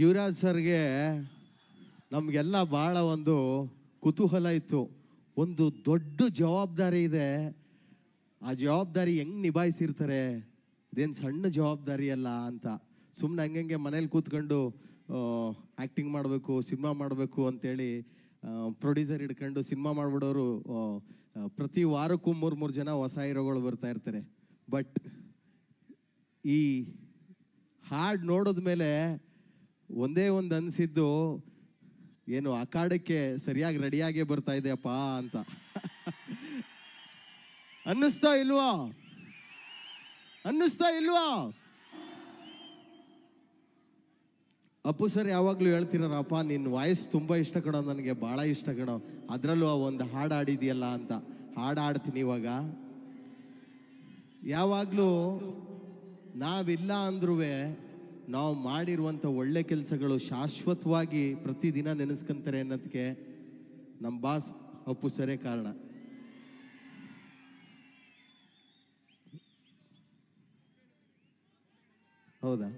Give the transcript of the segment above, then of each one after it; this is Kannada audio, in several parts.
ಯುವರಾಜ್ ಸರ್ಗೆ ನಮಗೆಲ್ಲ ಭಾಳ ಒಂದು ಕುತೂಹಲ ಇತ್ತು. ಒಂದು ದೊಡ್ಡ ಜವಾಬ್ದಾರಿ ಇದೆ. ಆ ಜವಾಬ್ದಾರಿ ಹೆಂಗೆ ನಿಭಾಯಿಸಿರ್ತಾರೆ? ಇದೇನು ಸಣ್ಣ ಜವಾಬ್ದಾರಿ ಅಲ್ಲ ಅಂತ. ಸುಮ್ಮನೆ ಹಂಗಂಗೆ ಮನೇಲಿ ಕೂತ್ಕೊಂಡು ಆ್ಯಕ್ಟಿಂಗ್ ಮಾಡಬೇಕು, ಸಿನಿಮಾ ಮಾಡಬೇಕು ಅಂತೇಳಿ ಪ್ರೊಡ್ಯೂಸರ್ ಹಿಡ್ಕೊಂಡು ಸಿನಿಮಾ ಮಾಡಿಬಿಡೋರು ಪ್ರತಿ ವಾರಕ್ಕೂ ಮೂರು ಮೂರು ಜನ ಹೊಸ ಹೀರೋಗಳು ಬರ್ತಾ ಇರ್ತಾರೆ. ಬಟ್ ಈ ಹಾಡು ನೋಡಿದ್ಮೇಲೆ ಒಂದೇ ಒಂದು ಅನಿಸಿದ್ದು, ಏನು ಅಖಾಡಕ್ಕೆ ಸರಿಯಾಗಿ ರೆಡಿಯಾಗೇ ಬರ್ತಾ ಇದೆಯಪ್ಪ? ಅಂತ. ಅನ್ನಿಸ್ತಾ ಇಲ್ವಾ? ಅನ್ನಿಸ್ತಾ ಇಲ್ವಾ? ಅಪ್ಪು ಸರ್, ಯಾವಾಗಲೂ ಹೇಳ್ತಿರಪ್ಪ ನಿನ್ನ ವಾಯ್ಸ್ ತುಂಬ ಇಷ್ಟ ಕಣೋ, ನನಗೆ ಭಾಳ ಇಷ್ಟ ಕಣೋ. ಅದರಲ್ಲೂ ಆ ಒಂದು ಹಾಡು ಆಡಿದೆಯಲ್ಲ ಅಂತ. ಹಾಡು ಆಡ್ತೀನಿ ಇವಾಗ. ಯಾವಾಗಲೂ ನಾವಿಲ್ಲ ಅಂದ್ರೂ ನಾವು ಮಾಡಿರುವಂಥ ಒಳ್ಳೆ ಕೆಲಸಗಳು ಶಾಶ್ವತವಾಗಿ ಪ್ರತಿದಿನ ನೆನೆಸ್ಕೊಂತಾರೆ ಅನ್ನೋದಕ್ಕೆ ನಮ್ಮ ಬಾಸ್ ಅಪ್ಪು ಸರೇ ಕಾರಣ. ಹೌದಾ?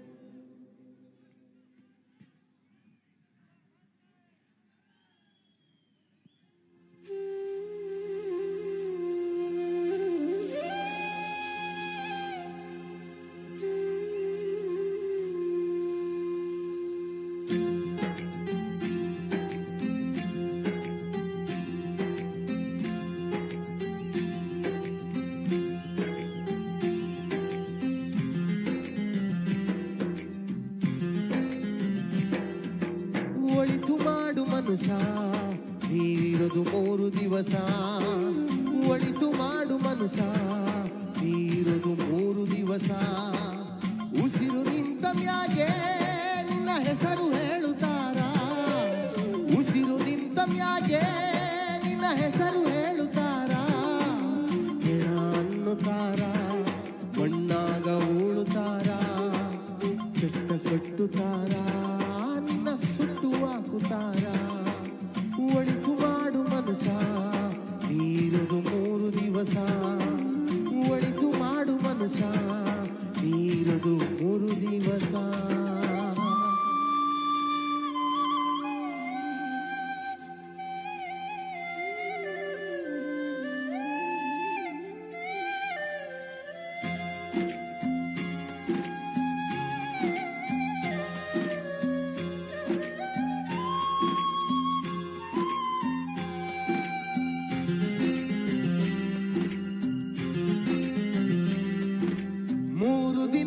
ಮಾಡು ನೀರದು ಮೂರು ದಿವಸ, ಒಳಿತು ಮಾಡು ಮನುಸ ನೀರದು ಮೂರು ದಿವಸ. ಉಸಿರು ನಿಂತ ಮ್ಯಾಗೆ ನಿನ್ನ ಹೆಸರು ಹೇಳುತ್ತಾರ? ಉಸಿರು ನಿಂತ ಮ್ಯಾಗೆ ನಿನ್ನ ಹೆಸರು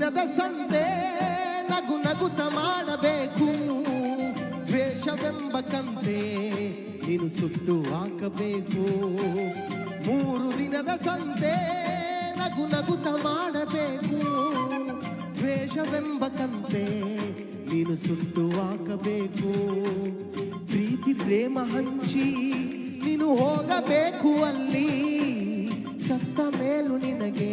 ದಿನದ ಸಂತೆ ನಗು ನಗುತ ಮಾಡಬೇಕು. ದ್ವೇಷವೆಂಬ ಕಂತೆ ನೀನು ಸುಟ್ಟು ಹಾಕಬೇಕು. ಮೂರು ದಿನದ ಸಂತೆ ನಗು ನಗುತ ಮಾಡಬೇಕು. ದ್ವೇಷವೆಂಬ ಕಂತೆ ನೀನು ಸುಟ್ಟು ಹಾಕಬೇಕು. ಪ್ರೀತಿ ಪ್ರೇಮ ಹಂಚಿ ನೀನು ಹೋಗಬೇಕು ಅಲ್ಲಿ. ಸತ್ತ ಮೇಲೂ ನಿನಗೆ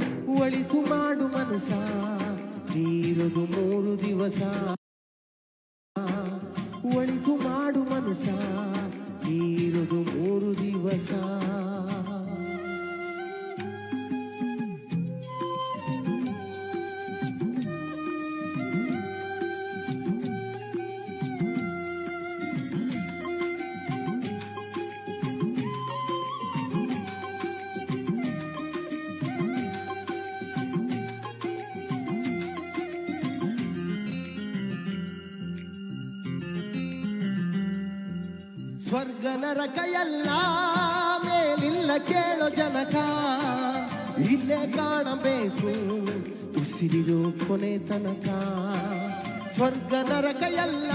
ಒಳಿತು ಮಾಡು ಮನಸ ನೀರುದು ಮೂರು ದಿವಸ. ಒಳಿತು ಮಾಡು ಮನಸ ನೀರುದು ಮೂರು ದಿವಸ. ಸ್ವರ್ಗ ನರಕ ಎಲ್ಲ ಮೇಲಿಲ್ಲ ಕೇಳೋ ಜನಕ. ಇಲ್ಲೇ ಕಾಣಬೇಕು, ಉಸಿರಿದು ಕೊನೆ ತನಕ. ಸ್ವರ್ಗ ನರಕ ಎಲ್ಲ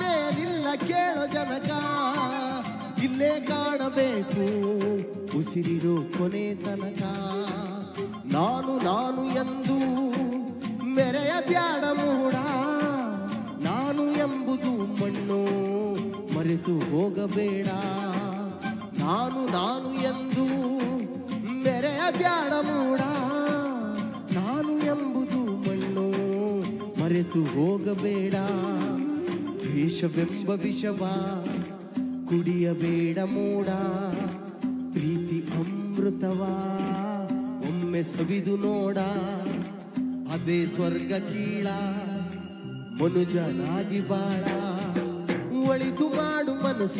ಮೇಲಿಲ್ಲ ಕೇಳೋ ಜನಕ. ಇಲ್ಲೇ ಕಾಣಬೇಕು ಉಸಿರಿರು ಕೊನೆ ತನಕ. ನಾನು ನಾನು ಎಂದು ಮೆರೆಯ ಬ್ಯಾಡ ಮೂಡ. ಮರೆತು ಹೋಗಬೇಡ. ನಾನು ನಾನು ಎಂದು ಮೆರೆಯ ಬ್ಯಾಡ ಮೂಡ. ನಾನು ಎಂಬುದು ಮಣ್ಣು ಮರೆತು ಹೋಗಬೇಡ. ದ್ವೇಷವೆಂಬ ವಿಷವ ಕುಡಿಯಬೇಡ ಮೂಡ. ಪ್ರೀತಿ ಅಮೃತವ ಒಮ್ಮೆ ಸವಿದು ನೋಡ. ಅದೇ ಸ್ವರ್ಗ ಕೀಳ ಮನುಜನಾಗಿ ಬಾಳ. ಒಳಿತು ಮಾಡು ಮನಸ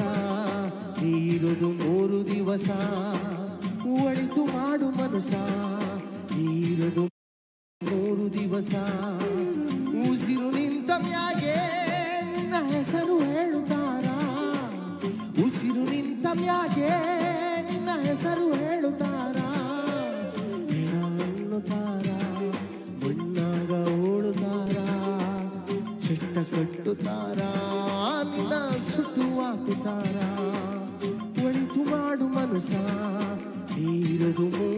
ನೀರುದು ಮೂರು ದಿವಸ. ಒಳಿತು ಮಾಡು ಮನಸ ನೀರುದು ಮೂರು ದಿವಸ. ಉಸಿರು ನಿಂತ ಮ್ಯಾಗೆ ನಿನ್ನ ಹೆಸರು ಹೇಳುತ್ತಾರ. ಉಸಿರು ನಿಂತ ಮ್ಯಾಗೆ ನಿನ್ನ ಹೆಸರು ಹೇಳುತ್ತಾರ. ಹೆಣ ಮಣ್ಣಾಗ ಓಡುತ್ತಾರ. ಚಿಟ್ಟ ಕಟ್ಟುತ್ತಾರ. ಸುಟ್ಟು ಹಾಕುತ್ತಾರ ಒಳಿತು ಮಾಡು ಮನಸ ನೀರದು ಮೂರು